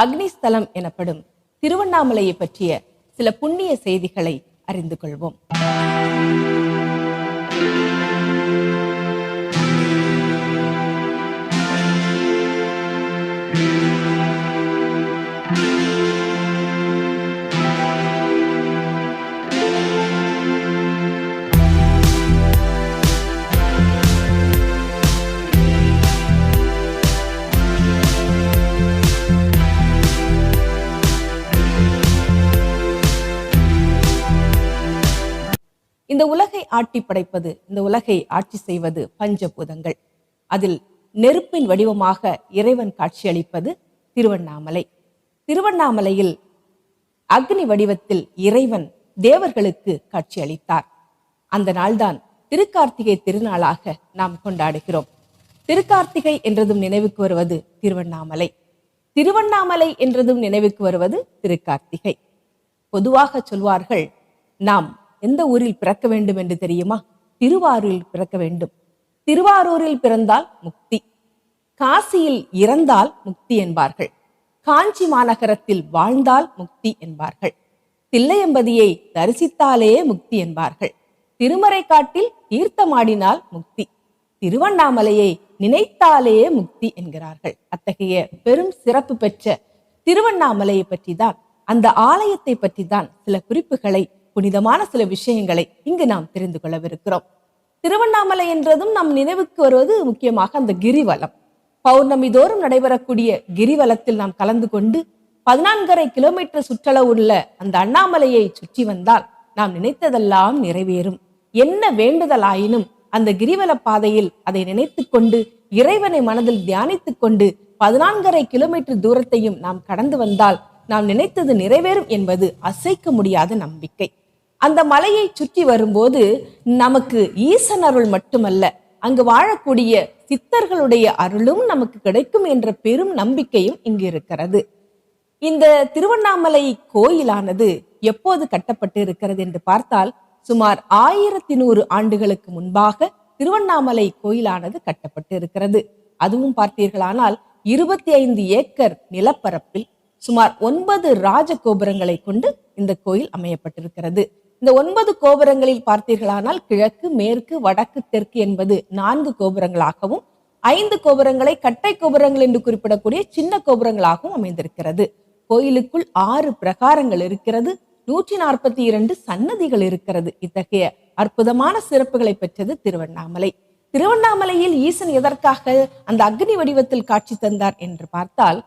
அக்னிஸ்தலம் எனப்படும் திருவண்ணாமலையை பற்றிய சில புண்ணிய செய்திகளை அறிந்து கொள்வோம். இந்த உலகை ஆட்டி படைப்பது இந்த உலகை ஆட்சி செய்வது பஞ்சபூதங்கள். அதில் நெருப்பின் வடிவமாக இறைவன் காட்சியளிப்பது திருவண்ணாமலை. திருவண்ணாமலையில் அக்னி வடிவத்தில் இறைவன் தேவர்களுக்கு காட்சியளித்தார். அந்த நாள்தான் திருக்கார்த்திகை திருநாளாக நாம் கொண்டாடுகிறோம். திருக்கார்த்திகை என்றதும் நினைவுக்கு வருவது திருவண்ணாமலை. திருவண்ணாமலை என்றதும் நினைவுக்கு வருவது திருக்கார்த்திகை. பொதுவாக சொல்வார்கள் நாம் எந்த ஊரில் பிறக்க வேண்டும் என்று தெரியுமா? திருவாரூரில் பிறக்க வேண்டும். திருவாரூரில் பிறந்தால் முக்தி. காசியில் இறந்தால் முக்தி என்பார்கள். காஞ்சி மாநகரத்தில் வாழ்ந்தால் முக்தி என்பார்கள். தில்லையம்பதியை தரிசித்தாலே முக்தி என்பார்கள். திருமறை காட்டில் தீர்த்தமாடினால் முக்தி. திருவண்ணாமலையை நினைத்தாலேயே முக்தி என்கிறார்கள். அத்தகைய பெரும் சிறப்பு பெற்ற திருவண்ணாமலையை பற்றி தான் அந்த ஆலயத்தை பற்றி தான் சில குறிப்புகளை புனிதமான சில விஷயங்களை இங்கு நாம் தெரிந்து கொள்ளவிருக்கிறோம். திருவண்ணாமலை என்றதும் நம் நினைவுக்கு வருவது முக்கியமாக அந்த கிரிவலம். பௌர்ணமி தோறும் நடைபெறக்கூடிய கிரிவலத்தில் நாம் கலந்து கொண்டு பதினான்கரை கிலோமீட்டர் சுற்றளவு உள்ள அந்த அண்ணாமலையை சுற்றி வந்தால் நாம் நினைத்ததெல்லாம் நிறைவேறும். என்ன வேண்டுதலாயினும் அந்த கிரிவல பாதையில் அதை நினைத்து கொண்டு இறைவனை மனதில் தியானித்துக் கொண்டு பதினான்கரை கிலோமீட்டர் தூரத்தையும் நாம் கடந்து வந்தால் நாம் நினைத்தது நிறைவேறும் என்பது அசைக்க முடியாத நம்பிக்கை. அந்த மலையை சுற்றி வரும்போது நமக்கு ஈசன் அருள் மட்டுமல்ல அங்கு வாழக்கூடிய சித்தர்களுடைய அருளும் நமக்கு கிடைக்கும் என்ற பெரும் நம்பிக்கையும் இங்கு இருக்கிறது. இந்த திருவண்ணாமலை கோயிலானது எப்போது கட்டப்பட்டு இருக்கிறது என்று பார்த்தால் சுமார் ஆயிரத்தி நூறு ஆண்டுகளுக்கு முன்பாக திருவண்ணாமலை கோயிலானது கட்டப்பட்டு இருக்கிறது அதுவும் பார்த்தீர்களானால் இருபத்தி ஐந்து ஏக்கர் நிலப்பரப்பில் சுமார் ஒன்பது ராஜ கோபுரங்களை கொண்டு இந்த கோயில் அமையப்பட்டிருக்கிறது. இந்த ஒன்பது கோபுரங்களில் பார்த்தீர்களானால் கிழக்கு மேற்கு வடக்கு தெற்கு என்பது நான்கு கோபுரங்களாகவும் ஐந்து கோபுரங்களை கட்டை கோபுரங்கள் என்று குறிப்பிடக்கூடிய சின்ன கோபுரங்களாகவும் அமைந்திருக்கிறது. கோயிலுக்குள் ஆறு பிரகாரங்கள் இருக்கிறது நூற்றி நாற்பத்தி இரண்டு சன்னதிகள் இருக்கிறது. இத்தகைய அற்புதமான சிறப்புகளை பெற்றது திருவண்ணாமலை. திருவண்ணாமலையில் ஈசன் எதற்காக அந்த அக்னி வடிவத்தில் காட்சி தந்தார் என்று பார்த்தால்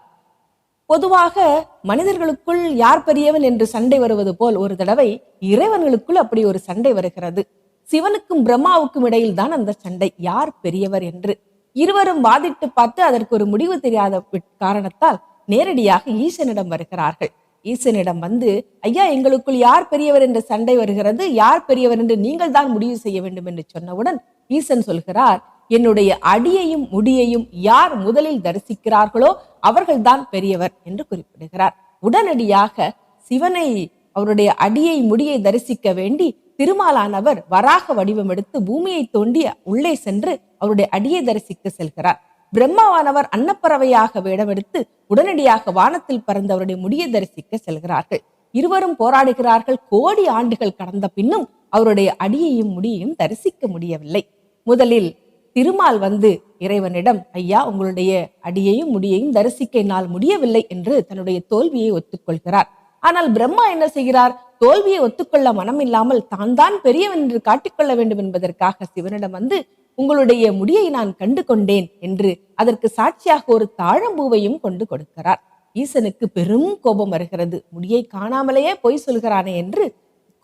பொதுவாக மனிதர்களுக்குள் யார் பெரியவன் என்று சண்டை வருவது போல் ஒரு தடவை இறைவன்களுக்குள் அப்படி ஒரு சண்டை வருகிறது. சிவனுக்கும் பிரம்மாவுக்கும் இடையில் தான் அந்த சண்டை. யார் பெரியவர் என்று. இருவரும் வாதிட்டு பார்த்து அதற்கு ஒரு முடிவு தெரியாத காரணத்தால் நேரடியாக ஈசனிடம் வருகிறார்கள். ஈசனிடம் வந்து ஐயா எங்களுக்குள் யார் பெரியவர் என்று சண்டை வருகிறது? யார் பெரியவர் என்று நீங்கள் தான் முடிவு செய்ய வேண்டும் என்று சொன்னவுடன் ஈசன் சொல்கிறார் என்னுடைய அடியையும் முடியையும் யார் முதலில் தரிசிக்கிறார்களோ அவர்கள்தான் பெரியவர் என்று குறிப்பிடுகிறார். உடனடியாக சிவனை அவருடைய அடியை முடியை தரிசிக்க வேண்டி திருமாலானவர் வராக வடிவம் எடுத்து பூமியை தோண்டி உள்ளே சென்று அவருடைய அடியை தரிசிக்க செல்கிறார். பிரம்மாவானவர் அன்னப்பறவையாக வேடமெடுத்து உடனடியாக வானத்தில் பறந்து அவருடைய முடியை தரிசிக்க செல்கிறார்கள். இருவரும் போராடுகிறார்கள். கோடி ஆண்டுகள் கடந்த பின்னும் அவருடைய அடியையும் முடியையும் தரிசிக்க முடியவில்லை. முதலில் திருமால் வந்து இறைவனிடம் ஐயா உங்களுடைய அடியையும் முடியையும் தரிசிக்க என்னால் முடியவில்லை என்று தன்னுடைய தோல்வியை ஒத்துக்கொள்கிறார். ஆனால் பிரம்மா என்ன செய்கிறார்? தோல்வியை ஒத்துக்கொள்ள மனம் இல்லாமல் தான் தான் பெரியவன் என்று காட்டிக்கொள்ள வேண்டும் என்பதற்காக சிவனிடம் வந்து உங்களுடைய முடியை நான் கண்டு கொண்டேன் என்று அதற்கு சாட்சியாக ஒரு தாழம்பூவையும் கொண்டு கொடுக்கிறார். ஈசனுக்கு பெரும் கோபம் வருகிறது. முடியை காணாமலேயே பொய் சொல்கிறானே என்று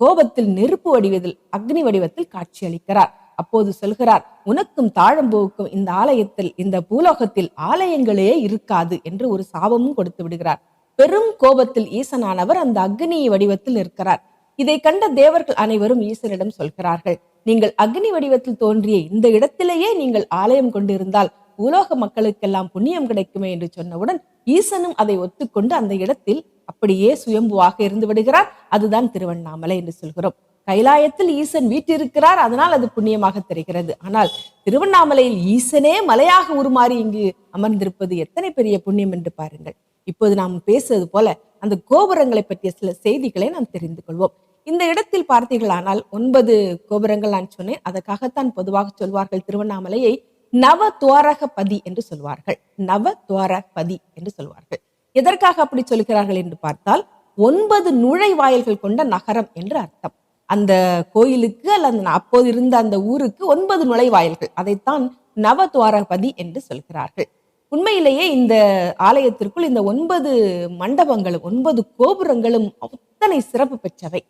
கோபத்தில் நெருப்பு வடிவத்தில் அக்னி வடிவத்தில் காட்சியளிக்கிறார் அப்போது சொல்கிறார் உனக்கும் தாழம்பூவுக்கும் இந்த ஆலயத்தில் இந்த பூலோகத்தில் ஆலயங்களே இருக்காது என்று ஒரு சாபமும் கொடுத்து விடுகிறார். பெரும் கோபத்தில் ஈசனானவர் அந்த அக்னி வடிவத்தில் இருக்கிறார் இதை கண்ட தேவர்கள் அனைவரும் ஈசனிடம் சொல்கிறார்கள் நீங்கள் அக்னி வடிவத்தில் தோன்றிய இந்த இடத்திலேயே நீங்கள் ஆலயம் கொண்டிருந்தால் உலோக மக்களுக்கெல்லாம் புண்ணியம் கிடைக்குமே என்று சொன்னவுடன் ஈசனும் அதை ஒத்துக்கொண்டு அந்த இடத்தில் அப்படியே சுயம்புவாக இருந்து விடுகிறார். அதுதான் திருவண்ணாமலை என்று சொல்கிறோம். கைலாயத்தில் ஈசன் வீட்டிருக்கிறார் அதனால் அது புண்ணியமாக தெரிகிறது. ஆனால் திருவண்ணாமலையில் ஈசனே மலையாக உருமாறி இங்கு அமர்ந்திருப்பது எத்தனை பெரிய புண்ணியம் என்று பாருங்கள். இப்போது நாம் பேசுவது போல அந்த கோபுரங்களை பற்றிய சில செய்திகளை நாம் தெரிந்து கொள்வோம். இந்த இடத்தில் பார்த்தீர்களானால் ஒன்பது கோபுரங்கள் நான் சொன்னேன். அதற்காகத்தான் பொதுவாக சொல்வார்கள் திருவண்ணாமலையை நவ துவாரகபதி என்று சொல்வார்கள். நவ துவார பதி என்று சொல்வார்கள். எதற்காக அப்படி சொல்கிறார்கள் என்று பார்த்தால் ஒன்பது நுழைவாயில்கள் கொண்ட நகரம் என்று அர்த்தம். அந்த கோயிலுக்கு அல்லது அப்போது இருந்த அந்த ஊருக்கு ஒன்பது நுழைவாயில்கள். அதைத்தான் நவத்வாரபதி என்று சொல்கிறார்கள். உண்மையிலேயே இந்த ஆலயத்திற்குள் இந்த ஒன்பது மண்டபங்களும் ஒன்பது கோபுரங்களும் அத்தனை சிறப்பு பெற்றவை.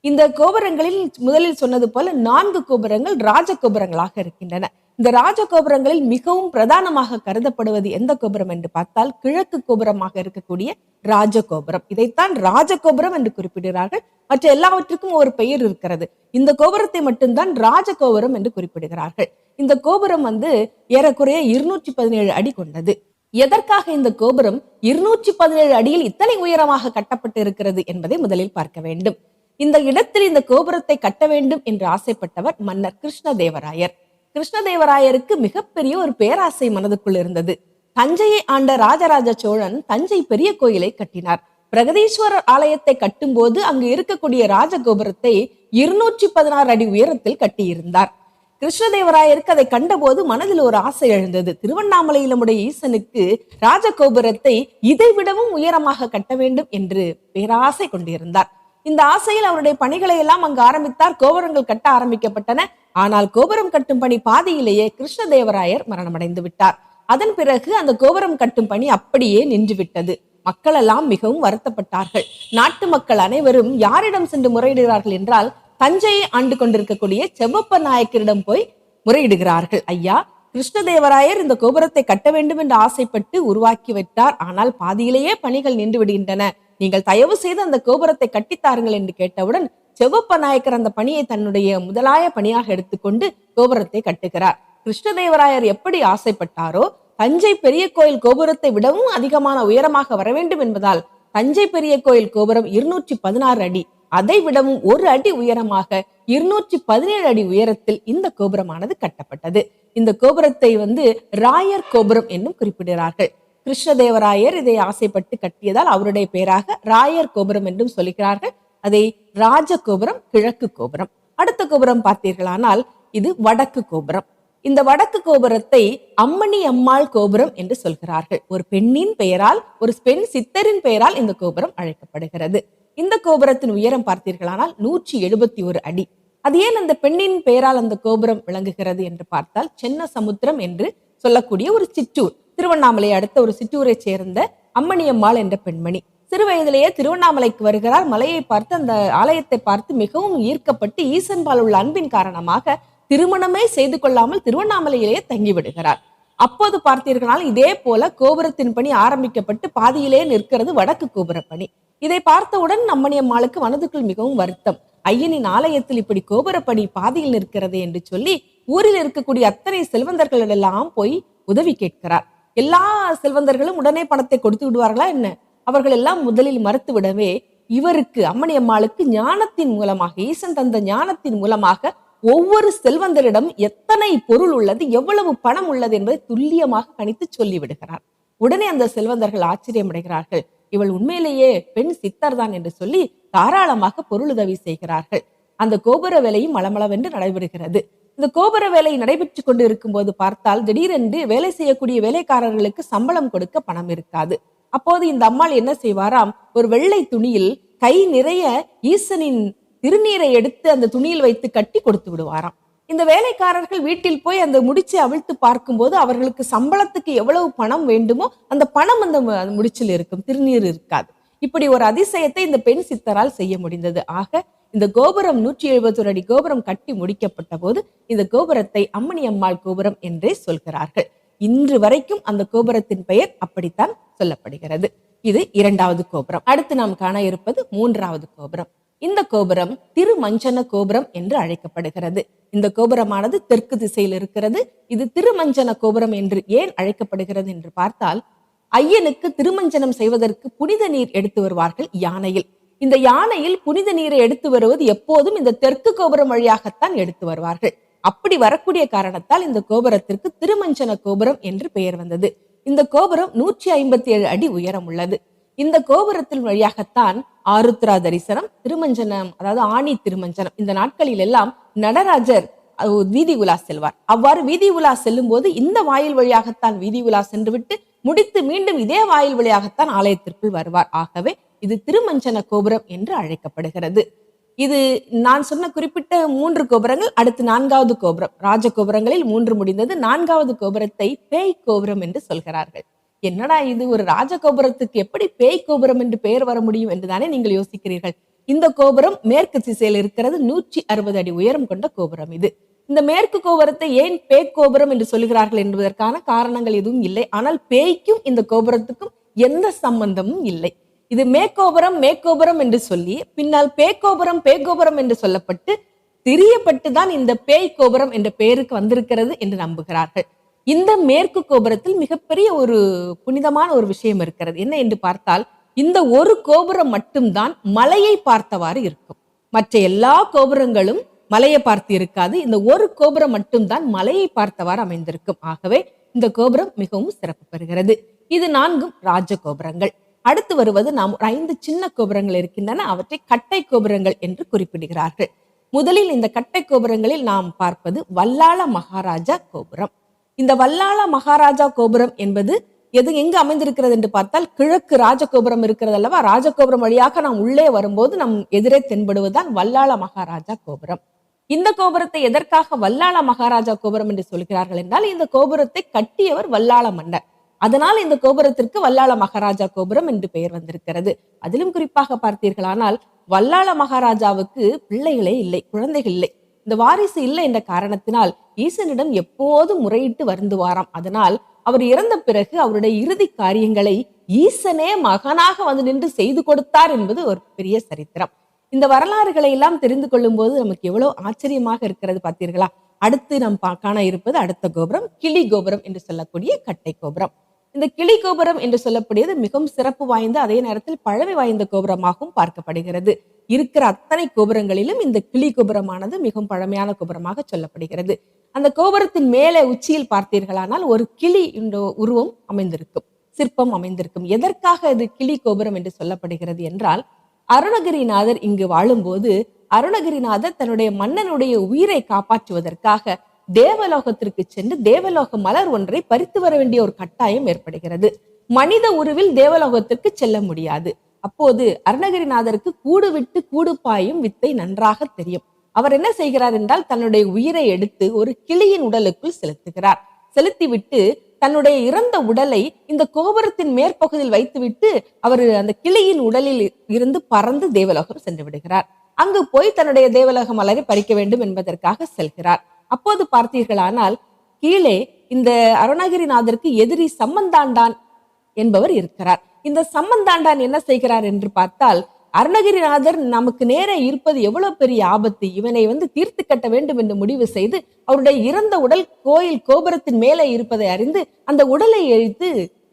இந்த கோபுரங்களில் முதலில் சொன்னது போல நான்கு கோபுரங்கள் ராஜ கோபுரங்களாக இருக்கின்றன. இந்த ராஜ கோபுரங்களில் மிகவும் பிரதானமாக கருதப்படுவது எந்த கோபுரம் என்று பார்த்தால் கிழக்கு கோபுரமாக இருக்கக்கூடிய ராஜ கோபுரம். இதைத்தான் ராஜ கோபுரம் என்று குறிப்பிடுகிறார்கள். மற்ற எல்லாவற்றுக்கும் ஒரு பெயர் இருக்கிறது. இந்த கோபுரத்தை மட்டும்தான் ராஜ கோபுரம் என்று குறிப்பிடுகிறார்கள். இந்த கோபுரம் வந்து ஏறக்குறைய இருநூற்றி பதினேழு அடி கொண்டது. எதற்காக இந்த கோபுரம் இருநூற்றி பதினேழு அடியில் இத்தனை உயரமாக கட்டப்பட்டு இருக்கிறது என்பதை முதலில் பார்க்க வேண்டும். இந்த இடத்தில் இந்த கோபுரத்தை கட்ட வேண்டும் என்று ஆசைப்பட்டவர் மன்னர் கிருஷ்ண தேவராயர் கிருஷ்ணதேவராயருக்கு மிகப்பெரிய ஒரு பேராசை மனதுக்குள் இருந்தது. தஞ்சையை ஆண்ட ராஜராஜ சோழன் தஞ்சை பெரிய கோயிலை கட்டினார். பிரகதீஸ்வரர் ஆலயத்தை கட்டும்போது அங்கு இருக்கக்கூடிய ராஜகோபுரத்தை இருநூற்றி பதினாறு அடி உயரத்தில் கட்டியிருந்தார். கிருஷ்ணதேவராயருக்கு அதை கண்டபோது மனதில் ஒரு ஆசை எழுந்தது. திருவண்ணாமலையில் நம்முடைய ஈசனுக்கு ராஜகோபுரத்தை இதை விடவும் உயரமாக கட்ட வேண்டும் என்று பேராசை கொண்டிருந்தார். இந்த ஆசையில் அவருடைய பணிகளை எல்லாம் அங்கு ஆரம்பித்தார். கோபுரங்கள் கட்ட ஆரம்பிக்கப்பட்டன. ஆனால் கோபுரம் கட்டும் பணி பாதியிலேயே கிருஷ்ணதேவராயர் மரணமடைந்து விட்டார். அதன் பிறகு அந்த கோபுரம் கட்டும் பணி அப்படியே நின்றுவிட்டது மக்கள் எல்லாம் மிகவும் வருத்தப்பட்டார்கள். நாட்டு மக்கள் அனைவரும் யாரிடம் சென்று முறையிடுகிறார்கள் என்றால் தஞ்சையை ஆண்டு கொண்டிருக்கக்கூடிய செவ்வப்ப நாயக்கரிடம் போய் முறையிடுகிறார்கள். ஐயா கிருஷ்ணதேவராயர் இந்த கோபுரத்தை கட்ட வேண்டும் என்று ஆசைப்பட்டு உருவாக்கி விட்டார் ஆனால் பாதியிலேயே பணிகள் நின்று விடுகின்றன. நீங்கள் தயவு செய்து அந்த கோபுரத்தை கட்டித்தாருங்கள் என்று கேட்டவுடன் செவ்வப்ப நாயக்கர் அந்த பணியை தன்னுடைய முதலாய பணியாக எடுத்துக்கொண்டு கோபுரத்தை கட்டுகிறார். கிருஷ்ணதேவராயர் எப்படி ஆசைப்பட்டாரோ தஞ்சை பெரிய கோயில் கோபுரத்தை விடவும் அதிகமான உயரமாக வர வேண்டும் என்பதால் தஞ்சை பெரிய கோயில் கோபுரம் இருநூற்றி பதினாறு அடி அதை விடவும் ஒரு அடி உயரமாக இருநூற்றி பதினேழு அடி உயரத்தில் இந்த கோபுரமானது கட்டப்பட்டது. இந்த கோபுரத்தை வந்து ராயர் கோபுரம் என்னும் குறிப்பிடுகிறார்கள். கிருஷ்ணதேவராயர் இதை ஆசைப்பட்டு கட்டியதால் அவருடைய பெயராக ராயர் கோபுரம் என்றும் சொல்கிறார்கள். அதை ராஜ கோபுரம் கிழக்கு கோபுரம். அடுத்த கோபுரம் பார்த்தீர்களானால் இது வடக்கு கோபுரம். இந்த வடக்கு கோபுரத்தை அம்மணி அம்மாள் கோபுரம் என்று சொல்கிறார்கள். ஒரு பெண்ணின் பெயரால் ஒரு பெண் சித்தரின் பெயரால் இந்த கோபுரம் அழைக்கப்படுகிறது. இந்த கோபுரத்தின் உயரம் பார்த்தீர்களானால் நூற்றி எழுபத்தி ஒரு அடி. அது ஏன் அந்த பெண்ணின் பெயரால் அந்த கோபுரம் விளங்குகிறது என்று பார்த்தால் சென்ன சமுத்திரம் என்று சொல்லக்கூடிய ஒரு சிற்றூர். திருவண்ணாமலை அடுத்த ஒரு சிற்றூரை சேர்ந்த அம்மணியம்மாள் என்ற பெண்மணி. சிறுவயதிலேயே திருவண்ணாமலைக்கு வருகிறார். மலையை பார்த்து அந்த ஆலயத்தை பார்த்து மிகவும் ஈர்க்கப்பட்டு ஈசன்பால் உள்ள அன்பின் காரணமாக திருமணமே செய்து கொள்ளாமல் திருவண்ணாமலையிலேயே தங்கி விடுகிறார். அப்போது பார்த்தீர்களால் இதே போல கோபுரத்தின் பணி ஆரம்பிக்கப்பட்டு பாதியிலே நிற்கிறது வடக்கு கோபுர பணி. இதை பார்த்தவுடன் அம்மணியம்மாளுக்கு மனதுக்குள் மிகவும் வருத்தம். ஐயனின் ஆலயத்தில் இப்படி கோபுர பணி பாதியில் நிற்கிறது என்று சொல்லி ஊரில் இருக்கக்கூடிய அத்தனை செல்வந்தர்களிடெல்லாம் போய் உதவி கேட்கிறார். எல்லா செல்வந்தர்களும் உடனே பணத்தை கொடுத்து விடுவார்களா என்ன? அவர்கள் எல்லாம் முதலில் மறுத்து விடவே இவருக்கு அம்மணி அம்மாளுக்கு ஞானத்தின் மூலமாக ஈசன் தந்த ஞானத்தின் மூலமாக ஒவ்வொரு செல்வந்தரிடம் எத்தனை பொருள் உள்ளது எவ்வளவு பணம் உள்ளது என்பதை துல்லியமாக கணித்து சொல்லிவிடுகிறார். உடனே அந்த செல்வந்தர்கள் ஆச்சரியமடைகிறார்கள். இவள் உண்மையிலேயே பெண் சித்தர் தான் என்று சொல்லி தாராளமாக பொருளுதவி செய்கிறார்கள். அந்த கோபுர வேலையும் மளமளவென்று நடைபெறுகிறது. இந்த கோபுர வேலை நடைபெற்று கொண்டு இருக்கும்போது பார்த்தால் திடீரென்று வேலை செய்யக்கூடிய வேலைக்காரர்களுக்கு சம்பளம் கொடுக்க பணம் இருக்காது. அப்போது இந்த அம்மாள் என்ன செய்வாராம்? ஒரு வெள்ளை துணியில் கை நிறைய ஈசனின் திருநீரை எடுத்து அந்த துணியில் வைத்து கட்டி கொடுத்து விடுவாராம். இந்த வேலைக்காரர்கள் வீட்டில் போய் அந்த முடிச்சை அவிழ்த்து பார்க்கும்போது அவர்களுக்கு சம்பளத்துக்கு எவ்வளவு பணம் வேண்டுமோ அந்த பணம் அந்த முடிச்சில் இருக்கும் திருநீர் இருக்காது. இப்படி ஒரு அதிசயத்தை இந்த பெண் சித்தரால் செய்ய முடிந்தது. ஆக இந்த கோபுரம் நூற்றி எழுபத்தொரு அடி கோபுரம் கட்டி முடிக்கப்பட்ட போது இந்த கோபுரத்தை அம்மணி அம்மாள் கோபுரம் என்றே சொல்கிறார்கள். இன்று வரைக்கும் அந்த கோபுரத்தின் பெயர் அப்படித்தான் சொல்லப்படுகிறது. இது இரண்டாவது கோபுரம். அடுத்து நாம் காண இருப்பது மூன்றாவது கோபுரம். இந்த கோபுரம் திருமஞ்சன கோபுரம் என்று அழைக்கப்படுகிறது. இந்த கோபுரமானது தெற்கு திசையில் இருக்கிறது. இது திருமஞ்சன கோபுரம் என்று ஏன் அழைக்கப்படுகிறது என்று பார்த்தால் ஐயனுக்கு திருமஞ்சனம் செய்வதற்கு புனித நீர் எடுத்து வருவார்கள் யானையில். இந்த யானையில் புனித நீரை எடுத்து வருவது எப்போதும் இந்த தெற்கு கோபுரம் வழியாகத்தான் எடுத்து வருவார்கள். அப்படி வரக்கூடிய காரணத்தால் இந்த கோபுரத்திற்கு திருமஞ்சன கோபுரம் என்று பெயர் வந்தது. இந்த கோபுரம் நூற்றி ஐம்பத்தி ஏழு அடி உயரம் உள்ளது. இந்த கோபுரத்தின் வழியாகத்தான் ஆருத்ரா தரிசனம் திருமஞ்சனம் அதாவது ஆணி திருமஞ்சனம் இந்த நாட்களில் எல்லாம் நடராஜர் வீதி உலா செல்வார். அவ்வாறு வீதி உலா செல்லும் போது இந்த வாயில் வழியாகத்தான் வீதி உலா சென்றுவிட்டு முடித்து மீண்டும் இதே வாயில் வழியாகத்தான் ஆலயத்திற்குள் வருவார். ஆகவே இது திருமஞ்சன கோபுரம் என்று அழைக்கப்படுகிறது. இது நான் சொன்ன குறிப்பிட்ட மூன்று கோபுரங்கள் அடுத்து நான்காவது கோபுரம். ராஜ கோபுரங்களில் மூன்று முடிந்தது நான்காவது கோபுரத்தை பேய் கோபுரம் என்று சொல்கிறார்கள். என்னடா இது ஒரு ராஜ கோபுரத்துக்கு எப்படி பேய் கோபுரம் என்று பெயர் வர முடியும் என்றுதானே நீங்கள் யோசிக்கிறீர்கள். இந்த கோபுரம் மேற்கு திசையில் இருக்கிறது நூற்றி அறுபது அடி உயரம் கொண்ட கோபுரம் இது. இந்த மேற்கு கோபுரத்தை ஏன் பேய் கோபுரம் என்று சொல்கிறார்கள் என்பதற்கான காரணங்கள் எதுவும் இல்லை. ஆனால் பேய்க்கும் இந்த கோபுரத்துக்கும் எந்த சம்பந்தமும் இல்லை. இது மேற்கோபுரம் மேக்கோபுரம் என்று சொல்லி பின்னால் பேக்கோபுரம் பேகோபுரம் என்று சொல்லப்பட்டு திரியப்பட்டு தான் இந்த பேய் கோபுரம் என்ற பெயருக்கு வந்திருக்கிறது என்று நம்புகிறார்கள். இந்த மேற்கு கோபுரத்தில் மிகப்பெரிய ஒரு புனிதமான ஒரு விஷயம் இருக்கிறது. என்ன என்று பார்த்தால் இந்த ஒரு கோபுரம் மட்டும்தான் மலையை பார்த்தவாறு இருக்கும். மற்ற எல்லா கோபுரங்களும் மலையை பார்த்து இருக்காது. இந்த ஒரு கோபுரம் மட்டும்தான் மலையை பார்த்தவாறு அமைந்திருக்கும். ஆகவே இந்த கோபுரம் மிகவும் சிறப்பு பெறுகிறது. இது நான்கும் ராஜ கோபுரங்கள் அடுத்து வருவது நாம் ஒரு ஐந்து சின்ன கோபுரங்கள் இருக்கின்றன அவற்றை கட்டை கோபுரங்கள் என்று குறிப்பிடுகிறார்கள். முதலில் இந்த கட்டை கோபுரங்களில் நாம் பார்ப்பது வல்லாள மகாராஜா கோபுரம். இந்த வல்லாள மகாராஜா கோபுரம் என்பது எது எங்கு அமைந்திருக்கிறது என்று பார்த்தால் கிழக்கு ராஜகோபுரம் இருக்கிறது அல்லவா? ராஜகோபுரம் வழியாக நாம் உள்ளே வரும்போது நம் எதிரே தென்படுவதுதான் வல்லாள மகாராஜா கோபுரம். இந்த கோபுரத்தை எதற்காக வல்லாள மகாராஜா கோபுரம் என்று சொல்கிறார்கள் என்றால் இந்த கோபுரத்தை கட்டியவர் வல்லாள மன்னர். அதனால் இந்த கோபுரத்திற்கு வல்லாள மகாராஜா கோபுரம் என்று பெயர் வந்திருக்கிறது. அதிலும் குறிப்பாக பார்த்தீர்களானால் வல்லாள மகாராஜாவுக்கு பிள்ளைகளே இல்லை குழந்தைகள் இல்லை. இந்த வாரிசு இல்லை என்ற காரணத்தினால் ஈசனிடம் எப்போதும் முறையிட்டு வருந்துவாராம். அதனால் அவர் இறந்த பிறகு அவருடைய இறுதி காரியங்களை ஈசனே மகனாக வந்து நின்று செய்து கொடுத்தார் என்பது ஒரு பெரிய சரித்திரம். இந்த வரலாறுகளை எல்லாம் தெரிந்து கொள்ளும் போது நமக்கு எவ்வளவு ஆச்சரியமாக இருக்கிறது பார்த்தீர்களா? அடுத்து நாம் காண இருப்பது அடுத்த கோபுரம் கிளி கோபுரம் என்று சொல்லக்கூடிய கட்டை கோபுரம். இந்த கிளி கோபுரம் என்று சொல்லக்கூடியது மிகவும் சிறப்பு வாய்ந்த அதே நேரத்தில் பழமை வாய்ந்த கோபுரமாகவும் பார்க்கப்படுகிறது. இருக்கிற அத்தனை கோபுரங்களிலும் இந்த கிளி கோபுரமானது மிகவும் பழமையான கோபுரமாக சொல்லப்படுகிறது. அந்த கோபுரத்தின் மேலே உச்சியில் பார்த்தீர்களானால் ஒரு கிளி உருவம் அமைந்திருக்கும் சிற்பம் அமைந்திருக்கும். எதற்காக இது கிளி கோபுரம் என்று சொல்லப்படுகிறது என்றால் அருணகிரிநாதர் இங்கு வாழும்போது அருணகிரிநாதர் தன்னுடைய மன்னனுடைய உயிரை காப்பாற்றுவதற்காக தேவலோகத்திற்கு சென்று தேவலோக மலர் ஒன்றை பறித்து வர வேண்டிய ஒரு கட்டாயம் ஏற்படுகிறது. மனித உருவில் தேவலோகத்திற்கு செல்ல முடியாது. அப்போது அருணகிரிநாதருக்கு கூடு விட்டு கூடு பாயும் வித்தை நன்றாக தெரியும். அவர் என்ன செய்கிறார் என்றால் தன்னுடைய உயிரை எடுத்து ஒரு கிளியின் உடலுக்குள் செலுத்துகிறார். செலுத்திவிட்டு தன்னுடைய இறந்த உடலை இந்த கோபுரத்தின் மேற்பகுதியில் வைத்துவிட்டு அவர் அந்த கிளியின் உடலில் இருந்து பறந்து தேவலோகம் சென்று விடுகிறார். அங்கு போய் தன்னுடைய தேவலோக மலரை பறிக்க வேண்டும் என்பதற்காக செல்கிறார். அப்போது பார்த்தீர்களானால் கீழே இந்த அருணகிரிநாதருக்கு எதிரி சம்மந்தாண்டான் என்பவர் இருக்கிறார். இந்த சம்மந்தாண்டான் என்ன செய்கிறார் என்று பார்த்தால் அருணகிரிநாதர் நமக்கு நேரே இருப்பது எவ்வளவு பெரிய ஆபத்து இவனை வந்து தீர்த்து கட்ட வேண்டும் என்று முடிவு செய்து அவருடைய இறந்த உடல் கோயில் கோபுரத்தின் மேலே இருப்பதை அறிந்து அந்த உடலை எரித்து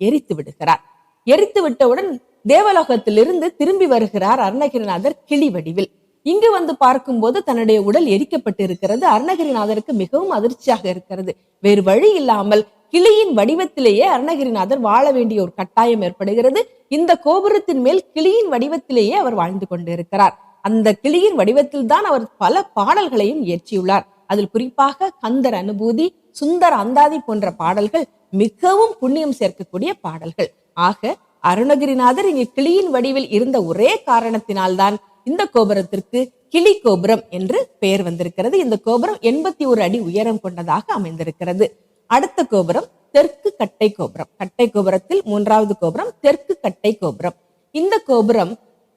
எரித்து விடுகிறார். எரித்து விட்டவுடன் தேவலோகத்திலிருந்து திரும்பி வருகிறார் அருணகிரிநாதர் கிளி வடிவில் இங்கு வந்து பார்க்கும்போது தன்னுடைய உடல் எரிக்கப்பட்டு இருக்கிறது அருணகிரிநாதருக்கு மிகவும் அதிர்ச்சியாக இருக்கிறது. வேறு வழி இல்லாமல் கிளியின் வடிவத்திலேயே அருணகிரிநாதர் வாழ வேண்டிய ஒரு கட்டாயம் ஏற்படுகிறது. இந்த கோபுரத்தின் மேல் கிளியின் வடிவத்திலேயே அவர் வாழ்ந்து கொண்டிருக்கிறார். அந்த கிளியின் வடிவத்தில் தான் அவர் பல பாடல்களையும் இயற்றியுள்ளார். அதில் குறிப்பாக கந்தர் அனுபூதி சுந்தர அந்தாதி போன்ற பாடல்கள் மிகவும் புண்ணியம் சேர்க்கக்கூடிய பாடல்கள். ஆக அருணகிரிநாதர் இங்கு கிளியின் வடிவில் இருந்த ஒரே காரணத்தினால்தான் இந்த கோபுரத்திற்கு கிளி கோபுரம் என்று பெயர் வந்திருக்கிறது. இந்த கோபுரம் எண்பத்தி ஒரு அடி உயரம் கொண்டதாக அமைந்திருக்கிறது. அடுத்த கோபுரம் தெற்கு கட்டை கோபுரம். கட்டை கோபுரத்தில் மூன்றாவது கோபுரம் தெற்கு கட்டை கோபுரம். இந்த கோபுரம்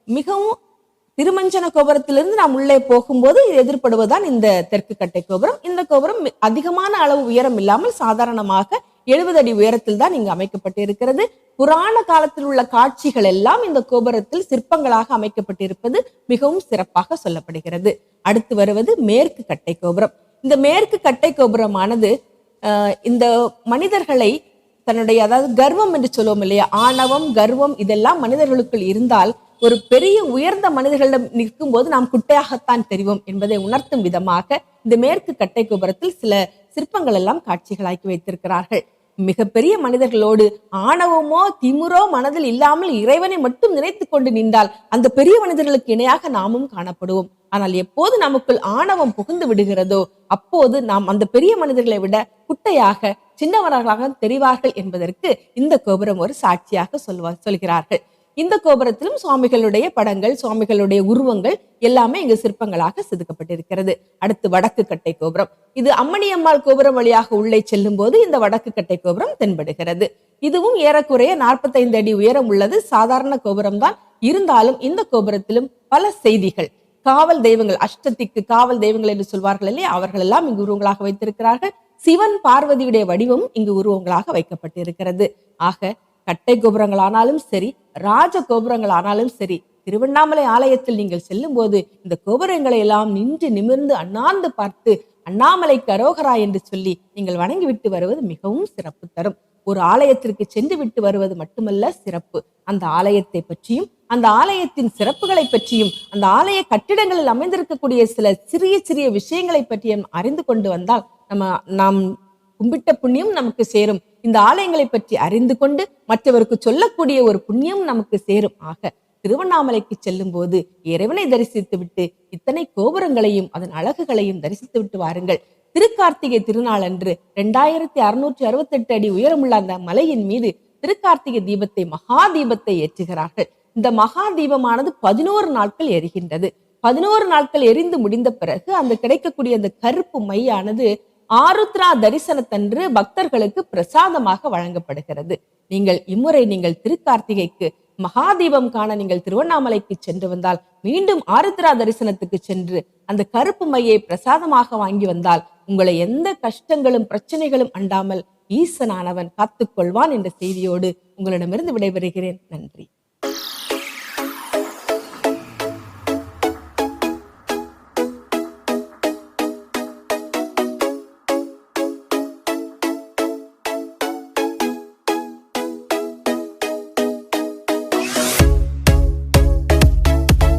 மிகவும் திருமஞ்சன கோபுரத்திலிருந்து நாம் உள்ளே போகும்போது எதிர்படுவதுதான் இந்த தெற்கு கட்டை கோபுரம். இந்த கோபுரம் அதிகமான அளவு உயரம் இல்லாமல் சாதாரணமாக எழுபது அடி உயரத்தில் தான் இங்கு அமைக்கப்பட்டு இருக்கிறது புராண காலத்தில் உள்ள காட்சிகள் எல்லாம் இந்த கோபுரத்தில் சிற்பங்களாக அமைக்கப்பட்டிருப்பது மிகவும் சிறப்பாக சொல்லப்படுகிறது. அடுத்து வருவது மேற்கு கட்டை கோபுரம். இந்த மேற்கு கட்டை கோபுரமானது இந்த மனிதர்களை தன்னுடைய அதாவது கர்வம் என்று சொல்லுவோம் இல்லையா ஆணவம் கர்வம் இதெல்லாம் மனிதர்களுக்குள் இருந்தால் ஒரு பெரிய உயர்ந்த மனிதர்களிடம் நிற்கும் போது நாம் குட்டையாகத்தான் தெரிவோம் என்பதை உணர்த்தும் விதமாக இந்த மேற்கு கட்டை கோபுரத்தில் சில சிற்பங்கள் எல்லாம் காட்சிகளாக்கி வைத்திருக்கிறார்கள். மிகப்பெரிய மனிதர்களோடு ஆணவமோ திமுறோ மனதில் இல்லாமல் இறைவனை மட்டும் நினைத்து கொண்டு நின்றால் அந்த பெரிய மனிதர்களுக்கு இணையாக நாமும் காணப்படுவோம். ஆனால் எப்போது நமக்குள் ஆணவம் புகுந்து விடுகிறதோ அப்போது நாம் அந்த பெரிய மனிதர்களை விட குட்டையாக சின்னவர்களாக தெரிவார்கள் என்பதற்கு இந்த கோபுரம் ஒரு சாட்சியாக சொல்வார் சொல்கிறார்கள். இந்த கோபுரத்திலும் சுவாமிகளுடைய படங்கள் சுவாமிகளுடைய உருவங்கள் எல்லாமே இங்கு சிற்பங்களாக செதுக்கப்பட்டிருக்கிறது. அடுத்து வடக்கு கட்டை கோபுரம். இது அம்மணியம்மாள் கோபுரம் வழியாக உள்ளே செல்லும் போது இந்த வடக்கு கட்டை கோபுரம் தென்படுகிறது. இதுவும் ஏறக்குறைய 45 அடி உயரம் உள்ளது. சாதாரண கோபுரம் தான் இருந்தாலும் இந்த கோபுரத்திலும் பல செய்திகள். காவல் தெய்வங்கள் அஷ்டத்திக்கு காவல் தெய்வங்கள் என்று சொல்வார்கள் இல்லையா? அவர்கள் எல்லாம் இங்கு உருவங்களாக வைத்திருக்கிறார்கள். சிவன் பார்வதியுடைய வடிவம் இங்கு உருவங்களாக வைக்கப்பட்டிருக்கிறது. ஆக கட்டை கோபுரங்களானாலும் சரி ராஜ கோபுரங்கள் ஆனாலும் சரி திருவண்ணாமலை ஆலயத்தில் நீங்கள் செல்லும் போது இந்த கோபுரங்களை எல்லாம் நின்று நிமிர்ந்து அண்ணாந்து பார்த்து அண்ணாமலை கரோகரா என்று சொல்லி நீங்கள் வணங்கி விட்டு வருவது மிகவும் சிறப்பு தரும். ஒரு ஆலயத்திற்கு சென்று விட்டு வருவது மட்டுமல்ல சிறப்பு. அந்த ஆலயத்தை பற்றியும் அந்த ஆலயத்தின் சிறப்புகளை பற்றியும் அந்த ஆலய கட்டிடங்களில் அமைந்திருக்கக்கூடிய சில சிறிய சிறிய விஷயங்களை பற்றியும் அறிந்து கொண்டு வந்தால் நம்ம நாம் கும்பிட்ட புண்ணியம் நமக்கு சேரும். இந்த ஆலயங்களை பற்றி அறிந்து கொண்டு மற்றவருக்கு சொல்லக்கூடிய ஒரு புண்ணியம் நமக்கு சேரும். ஆக திருவண்ணாமலைக்கு செல்லும் போது இறைவனை தரிசித்து விட்டு இத்தனை கோபுரங்களையும் அதன் அழகுகளையும் தரிசித்து விட்டு வாருங்கள். திருக்கார்த்திகை திருநாள் அன்று ரெண்டாயிரத்தி அறுநூற்றி அறுபத்தெட்டு அடி உயரமுள்ள அந்த மலையின் மீது திருக்கார்த்திகை தீபத்தை மகா தீபத்தை ஏற்றுகிறார்கள். இந்த மகா தீபமானது பதினோரு நாட்கள் எரிகின்றது. பதினோரு நாட்கள் எரிந்து முடிந்த பிறகு அந்த கிடைக்கக்கூடிய அந்த கருப்பு மையானது ஆருத்ரா தரிசனத்தன்று பக்தர்களுக்கு பிரசாதமாக வழங்கப்படுகிறது. நீங்கள் இம்முறை நீங்கள் திருக்கார்த்திகைக்கு மகாதீபம் காண நீங்கள் திருவண்ணாமலைக்கு சென்று வந்தால் மீண்டும் ஆருத்ரா தரிசனத்துக்கு சென்று அந்த கருப்பு மையை பிரசாதமாக வாங்கி வந்தால் உங்களை எந்த கஷ்டங்களும் பிரச்சனைகளும் அண்டாமல் ஈசனானவன் காத்துக்கொள்வான் என்ற செய்தியோடு உங்களிடமிருந்து விடைபெறுகிறேன். நன்றி.